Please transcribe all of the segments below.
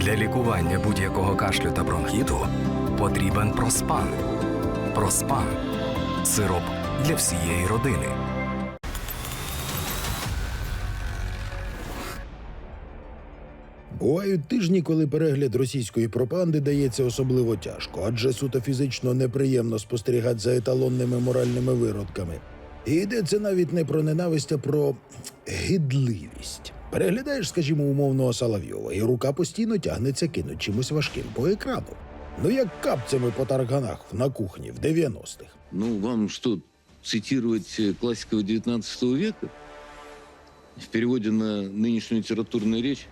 Для лікування будь-якого кашлю та бронхіту потрібен проспан. Проспан сироп для всієї родини. Бувають тижні, коли перегляд російської пропаганди дається особливо тяжко, адже суто фізично неприємно спостерігати за еталонними моральними виродками. І йдеться навіть не про ненависть, а про гидливість. Переглядаєш, скажімо, умовного Соловйова, і рука постійно тягнеться кинуть чимось важким по екрану. Ну як капцями по тарганах на кухні в 90-х. Ну, вам что, цитировать э, классиков XIX века? В переводе на нынешнюю литературную речь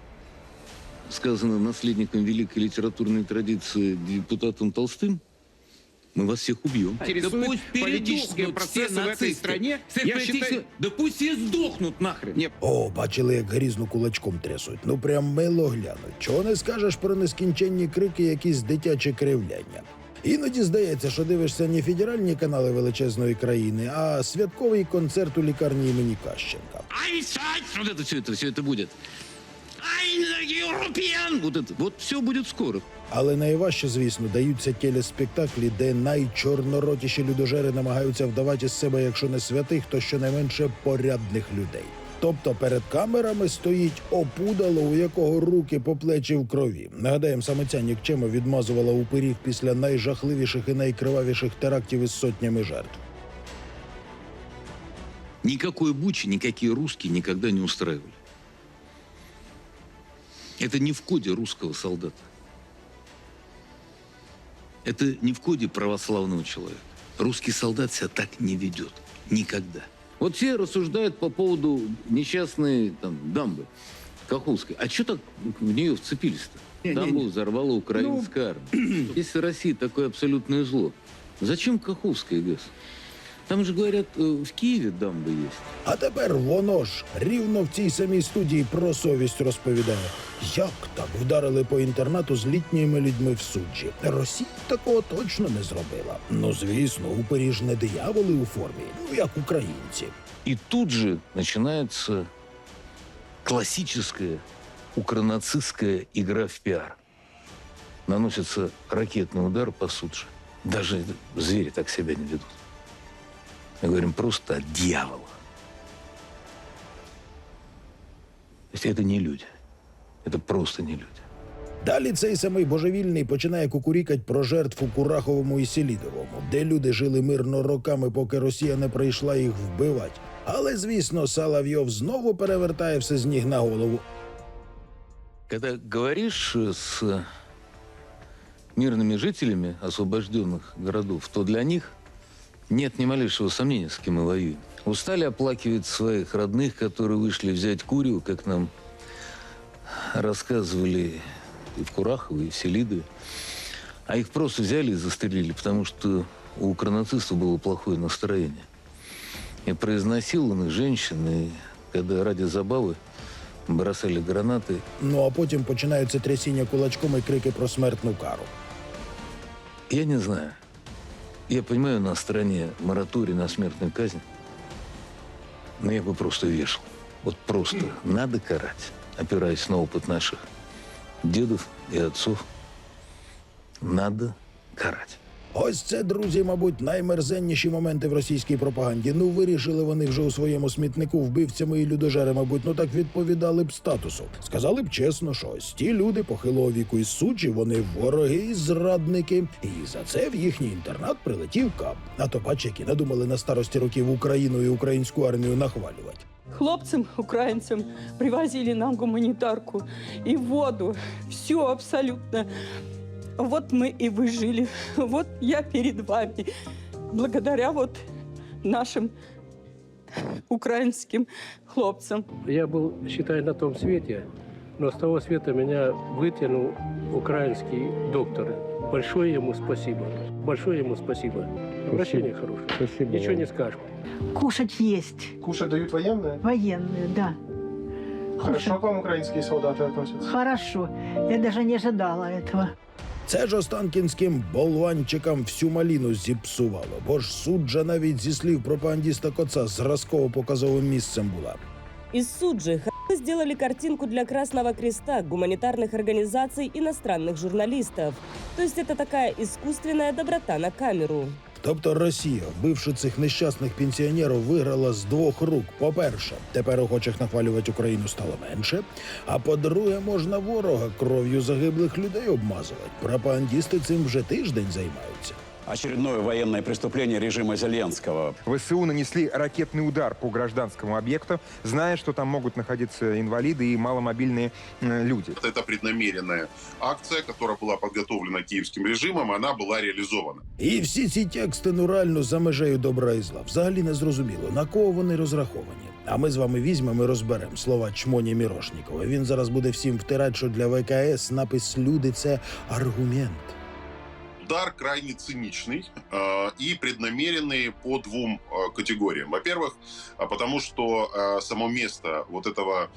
сказано наследником великой литературной традиции депутатом Толстым, мы вас всех убьем. интересует политические передохнут процессы все в этой нацисты. стране. Все Я политические- считаю- Да пусть все сдохнут нахрен. Нет, О, бачили, як грізно кулачком трясуть. Ну прям мило глянуть. Чого не скажеш про нескінченні крики, якісь дитяче кривляння. Іноді здається, що дивишся не федеральні канали величезної країни, а святковий концерт у лікарні імені Кащенка. Ай, сать! Вот это все это, все Европеан! Вот это, вот все будет скоро. Але найважче, звісно, даються телеспектаклі, де найчорноротіші людожери намагаються вдавати з себе, якщо не святих, то щонайменше порядних людей. Тобто перед камерами стоїть опудало, у якого руки по плечі в крові. Нагадаємо, саме ця нікчема відмазувала у пиріг після найжахливіших і найкривавіших терактів із сотнями жертв. Никакой бучи, никакие русские никогда не устраивали. Это не в коде русского солдата. Это не в коде православного человека. Русский солдат себя так не ведет. Никогда. Вот все рассуждают по поводу несчастной там, дамбы Каховской. А что так в нее вцепились-то? Дамбу взорвала украинская армия. Если Россия такое абсолютное зло, зачем Каховская ГЭС? Там же говорят, э, в Киеве дамба есть. А тепер воно ж рівно в цій самій студії про совість розповідає. Як так вдарили по інтернату з літніми людьми в суджі? Росія такого точно не зробила. Ну звісно, упері ж не дияволи у формі, ну як українці. И тут же начинается классическая укронацистская игра в пиар. Наносится ракетный удар по Судже. Даже звери так себя не ведут. Мы говорим просто о дьяволах. То есть это не люди. Это просто не люди. Далі цей самий божевільний починає кукурікать про жертв у Кураховому і Селідовому, де люди жили мирно роками, поки Росія не прийшла їх вбивати. Але звісно, Салавйов знову перевертає все з ніг на голову. Когда говоришь э, с мирными жителями освобожденных городов, то для них нет ни малейшего сомнения, с кем мы воюем. Устали оплакивать своих родных, которые вышли взять Курию, как нам рассказывали и в Курахово, и в Селидове. А их просто взяли и застрелили, потому что у укронацистов было плохое настроение. И произносил женщин, и когда ради забавы бросали гранаты, Ну а потім починаються трясіння кулачком і крики про смертну кару. Я не знаю. Я понимаю, на стороне мораторий на смертную казнь, но я бы просто вешал. Вот просто надо карать, опираясь на опыт наших дедов и отцов. Надо карать. Ось це, друзі, мабуть, наймерзенніші моменти в російській пропаганді. Ну, вирішили вони вже у своєму смітнику вбивцями і людожери, мабуть, ну так відповідали б статусу. Сказали б чесно, що ось ті люди похилого віку із суджі, вони вороги і зрадники. І за це в їхній інтернат прилетів кап. А то бач, які надумали на старості років Україну і українську армію нахвалювати. Хлопцам, украинцам привозили нам гуманитарку и воду. Все абсолютно. Вот мы и выжили. Вот я перед вами. Благодаря вот нашим украинским хлопцам. Я был, считай, на том свете, но с того света меня вытянул украинский доктор. Большое ему спасибо. Большое ему спасибо. Обращение хорошее. Спасибо. Ничего не скажешь. Кушать есть. Кушать дают военные? Военные, да. Хорошо к вам украинские солдаты относятся? Хорошо. Я даже не ожидала этого. Це ж останкінським болванчикам всю маліну зіпсувало, бо ж суджа навіть зі слів пропагандіста коца зразково показовим місцем була. Из Суджи х**ы сделали картинку для Красного Креста, гуманитарных организаций, иностранных журналистов. То есть это такая искусственная доброта на камеру. Тобто Росія, вбивши цих нещасних пенсіонерів, виграла з двох рук. По-перше, тепер охочих нахвалювати Україну стало менше. А по-друге, можна ворога кров'ю загиблих людей обмазувати. Пропагандісти цим вже тиждень займаються Очередное военное преступление режима Зеленского. ВСУ нанесли ракетный удар по гражданскому объекту, зная, что там могут находиться инвалиды и маломобильные э, люди. Это преднамеренная акция, которая была подготовлена киевским режимом, она была реализована. І всі ці тексти ну реально за межею добра і зла. Взагалі не зрозуміло, на кого вони розраховані. А ми з вами візьмемо і розберемо слова чмоні Мірошнікова. Він зараз буде всім втирати, що для ВКС напис люди це аргумент. Удар крайне циничный э, и преднамеренный по двум э, категориям. Во-первых, а потому что э, само место вот этого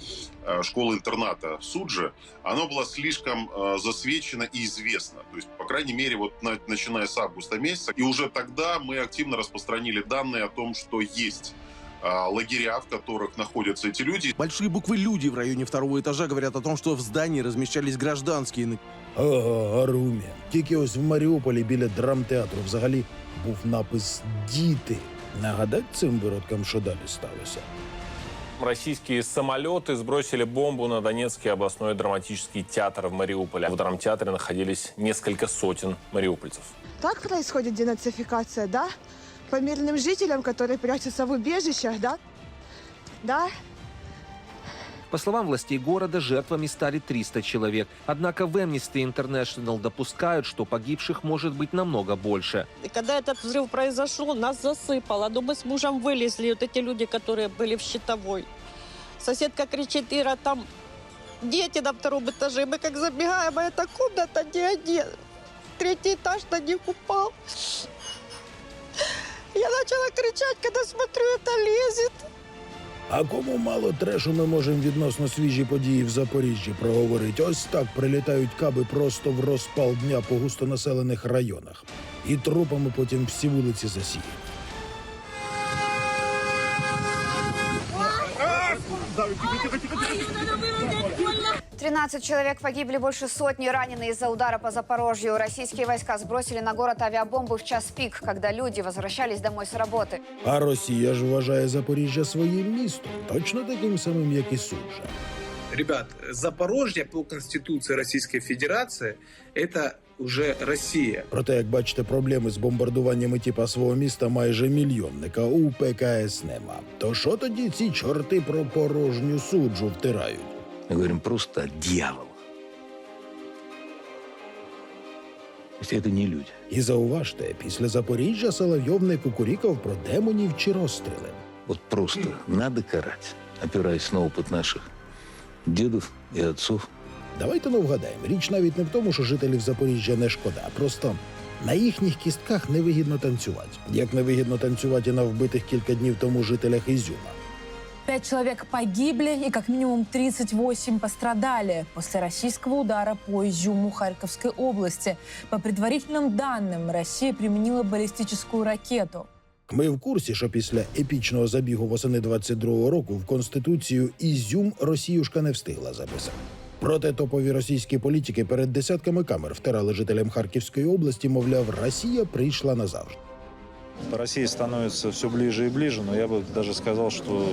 э, школы-интерната в Судже, оно было слишком э, засвечено и известно. То есть, по крайней мере, вот на- начиная с августа месяца. И уже тогда мы активно распространили данные о том, что есть э, лагеря, в которых находятся эти люди, Большие буквы «люди» в районе второго этажа говорят о том, что в здании размещались гражданские. Ага, аргумент. Тільки ось в Маріуполі біля драмтеатру взагалі був напис Діти. Нагадать цим виродкам, що далі сталося. Российские самолеты сбросили бомбу на Донецкий областной драматический театр в Мариуполе. В драмтеатре находились несколько сотен мариупольцев. Так происходит денацификация, да? По мирным жителям, которые прячутся в убежищах, да? Да? По словам властей города, жертвами стали 300 человек. Однако в Amnesty International допускают, что погибших может быть намного больше. И когда этот взрыв произошел, нас засыпало. Но мы с мужем вылезли, вот эти люди, которые были в щитовой. Соседка кричит, Ира, там дети на втором этаже. Мы как забегаем, а эта комната не один. Третий этаж на них упал. Я начала кричать, когда смотрю, это лезет. А кому мало трешу, ми можемо відносно свіжі події в Запоріжжі проговорити. Ось так прилітають каби просто в розпал дня по густонаселених районах. І трупами потім всі вулиці засіють. 13 человек погибли, больше сотни ранены из-за удара по Запорожью. Российские войска сбросили на город авиабомбы в час пик, когда люди возвращались домой с работы. А Росія ж вважає Запоріжжя своїм містом, точно таким самим, як і Суджа. Ребят, Запорожье по Конституции Российской Федерации это уже Россия. Проте, як бачите, проблеми з бомбардуваннями типа свого міста майже мільйонника у ПКС нема. То що тоді ці чорти про порожню суджу втирають? Мы говорим просто о дьяволах. То есть это не люди. І зауважте, після Запоріжжя Соловйов не кукурікав про демонів чи розстріли. Вот просто надо карать, опираясь на опыт наших дедов и отцов. Давайте ну вгадаємо. Річ навіть не в тому, що жителів Запоріжжя не шкода, а просто на їхніх кістках невигідно танцювати. Як невигідно танцювати і на вбитих кілька днів тому жителях Ізюма. Пять человек погибли и как минимум 38 пострадали после российского удара по Изюму Харьковской области. По предварительным данным, Россия применила баллистическую ракету. Ми в курсі, що після епічного забігу восени 22-го року в конституцію Ізюм Росіюшка не встигла записати. Проте топові російські політики перед десятками камер втирали жителям Харківської області, мовляв, Росія прийшла назавжди. Россия становится все ближе и ближе, но я бы даже сказал, что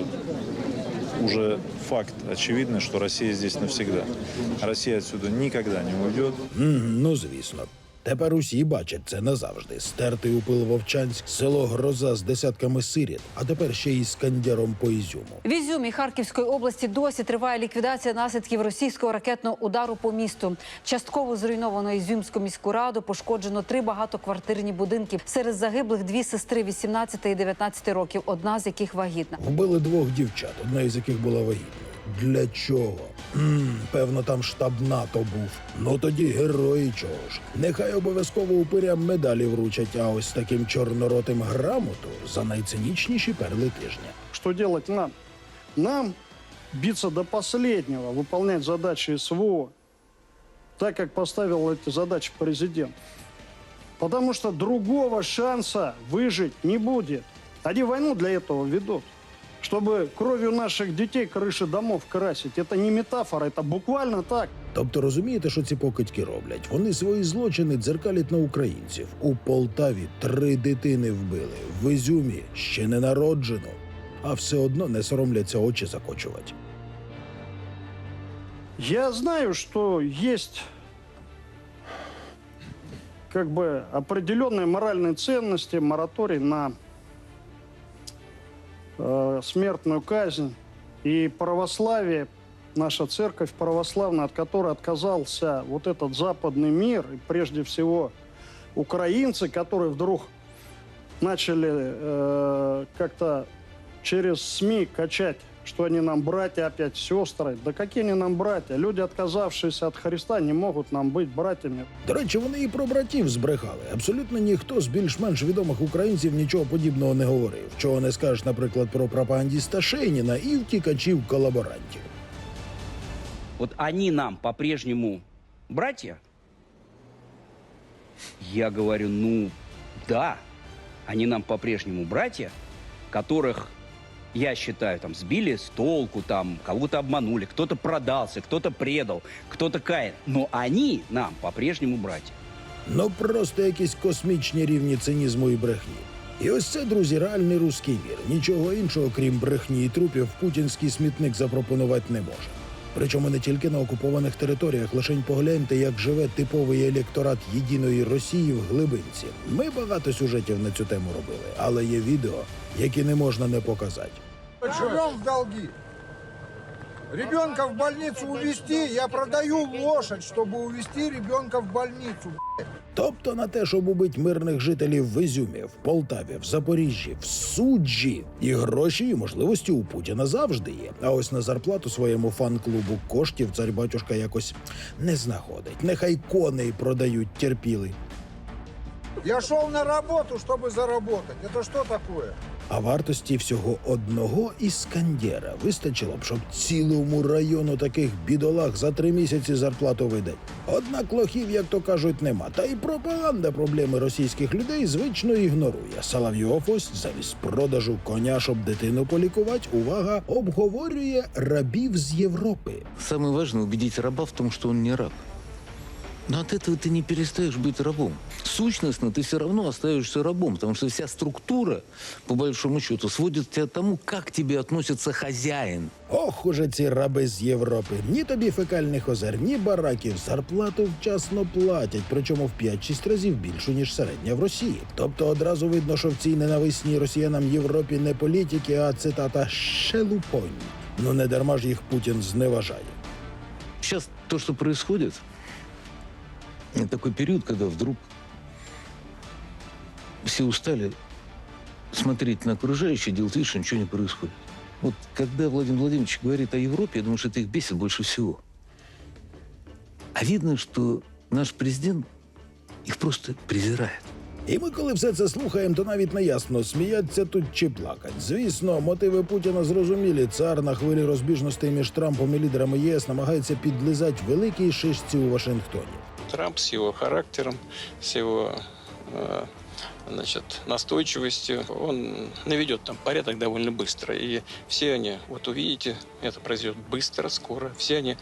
уже факт очевидный, что Россия здесь навсегда. Россия отсюда никогда не уйдет. Мгм, ну звісно. Тепер усі бачать це назавжди. Стертий у пил Вовчанськ, село Гроза з десятками сиріт, а тепер ще й з кандяром по Ізюму. В Ізюмі Харківської області досі триває ліквідація наслідків російського ракетного удару по місту. Частково зруйновано Ізюмську міську раду, пошкоджено три багатоквартирні будинки. Серед загиблих дві сестри 18 і 19 років, одна з яких вагітна. Вбили двох дівчат, одна із яких була вагітною. Для чого? м певно, там штаб НАТО був. Ну тоді герої чого ж. Нехай обов'язково упирям медалі вручать, а ось таким чорноротим грамоту за найцинічніші перли тижня. Что делать нам? Нам биться до последнего, выполнять задачи СВО, так как поставил эти задачи президент. Потому что другого шанса выжить не будет. Они войну для этого ведут. чтобы кровью наших детей крыши домов красить. Это не метафора, это буквально так. Тобто розумієте, що ці покидьки роблять? Вони свої злочини дзеркалять на українців. У Полтаві три дитини вбили, в Ізюмі ще не народжену, а все одно не соромляться очі закочувати. Я знаю, что есть как бы определенные моральные ценности, мораторий на э, смертную казнь. И православие, наша церковь православная, от которой отказался вот этот западный мир, и прежде всего украинцы, которые вдруг начали э, как-то через СМИ качать, что они нам братья, опять сестры. Да какие они нам братья? Люди, отказавшиеся от Христа, не могут нам быть братьями. До речі, вони і про братів збрехали. Абсолютно ніхто з більш-менш відомих українців нічого подібного не говорив. Чого не скажеш, наприклад, про пропагандіста Шейніна і втікачів колаборантів. Вот они нам по-прежнему братья? Я говорю, ну да, они нам по-прежнему братья, которых, я считаю, там сбили с толку, там кого-то обманули, кто-то продался, кто-то предал, кто-то кает. Но они нам по-прежнему братья. Ну просто якісь космічні рівні цинізму і брехні. І ось це, друзі, реальний руський мір. Нічого іншого, крім брехні і трупів, путінський смітник запропонувати не може. Причому не тільки на окупованих територіях, лишень погляньте, як живе типовий електорат єдиної Росії в глибинці. Ми багато сюжетів на цю тему робили, але є відео, які не можна не показати. Живем в долги. Ребенка в больницу увезти, я продаю лошадь, чтобы увезти ребенка в больницу. Тобто на те, щоб убити мирних жителів в Ізюмі, в Полтаві, в Запоріжжі, в суджі, і гроші, і можливості у Путіна завжди є. А ось на зарплату своєму фан-клубу коштів цар батюшка якось не знаходить. Нехай коней продають терпіли. Я шел на работу, чтобы заработать. Это что такое? А вартості всього одного іскандера вистачило б, щоб цілому району таких бідолах за три місяці зарплату видать. Однак лохів, як то кажуть, нема. Та й пропаганда проблеми російських людей звично ігнорує. Соловйов ось замість продажу коня, щоб дитину полікувати, увага, обговорює рабів з Європи. Самое важное убедить раба в том, что он не раб. Но от этого ты не перестаешь быть рабом. Сущностно ты все равно остаешься рабом, потому что вся структура, по большому счету, сводит тебя к тому, как к тебе относится хозяин. Ох, уже ці раби з Європи. Ні тобі фекальних озер, ні бараків. Зарплату вчасно платять, причому в 5-6 разів більшу, ніж середня в Росії. Тобто одразу видно, що в цій ненависній росіянам Європі не політики, а цитата шелупонь. Ну не дарма ж їх Путін зневажає. Сейчас то, что происходит, такой период, когда вдруг все устали смотреть на окружающее, делать вид, что ничего не происходит. Вот когда Владимир Владимирович говорит о Европе, я думаю, что это их бесит больше всего. А видно, что наш президент их просто презирает. І ми, коли все це слухаємо, то навіть не ясно, сміяться тут чи плакать. Звісно, мотиви Путіна зрозумілі. Цар на хвилі розбіжностей між Трампом і лідерами єС намагається підлизати великій шишці у Вашингтоні. Трамп с его характером, с его э, значит, настойчивостью, он наведет там порядок довольно быстро. И все они, вот увидите, это произойдет быстро, скоро. Все они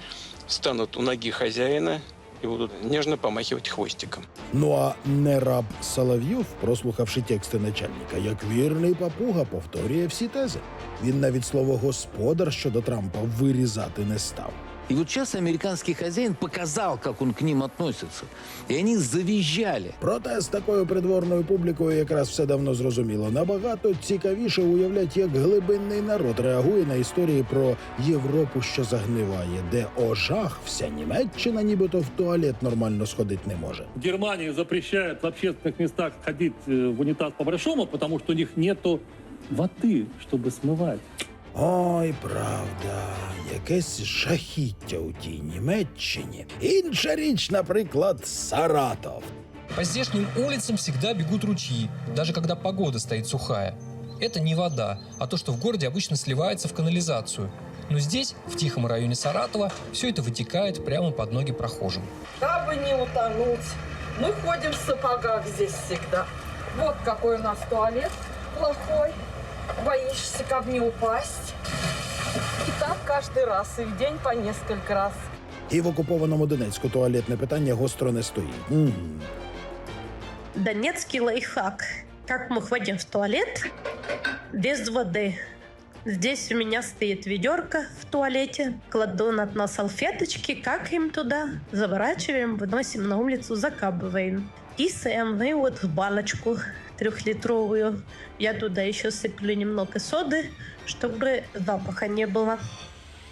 станут у ноги хозяина и будут нежно помахивать хвостиком. Ну а не раб Соловйов, прослухавши тексти начальника, як вірний папуга, повторює всі тези. Він навіть слово господар щодо Трампа вирізати не став. И вот сейчас американский хозяин показал, как он к ним относится. И они завизжали. Проте з такою придворною публікою якраз все давно зрозуміло. Набагато цікавіше уявлять, як глибинний народ реагує на історії про Європу, що загниває, де ожах вся Німеччина, нібито в туалет нормально сходить не може. В Германии запрещают в общественных местах ходить э, в унитаз по-большому, потому что у них нету воды, чтобы смывать. Ой, правда, якесь жахіття у тій Німеччині. Інша річ, наприклад, Саратов. По здешним улицам всегда бегут ручьи, даже когда погода стоит сухая. Это не вода, а то, что в городе обычно сливается в канализацию. Но здесь, в тихом районе Саратова, все это вытекает прямо под ноги прохожим. Дабы не утонуть, мы ходим в сапогах здесь всегда. Вот какой у нас туалет плохой. боишься как не упасть. И так каждый раз, и в день по несколько раз. І в окупованому Донецьку туалетне питання гостро не стоїть. Мгм. Донецкий лайфхак. Как мы ходим в туалет без воды. Здесь у меня стоит ведерко в туалете. Кладу на дно салфеточки, какаем туда, заворачиваем, выносим на улицу, закапываем. Писаем мы вот в баночку трехлитровую. Я туда еще сыплю немного соды, чтобы запаха не было.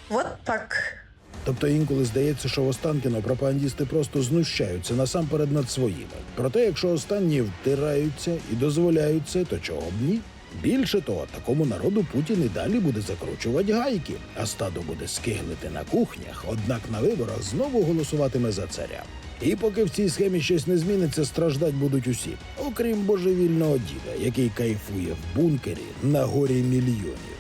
Вот так. Тобто інколи здається, що в Останкіно пропагандісти просто знущаються насамперед над своїми. Проте, якщо останні втираються і дозволяють це, то чого б ні? Більше того, такому народу Путін і далі буде закручувати гайки, а стадо буде скиглити на кухнях, однак на виборах знову голосуватиме за царя. І поки в цій схемі щось не зміниться, страждать будуть усі, окрім божевільного діда, який кайфує в бункері на горі мільйонів.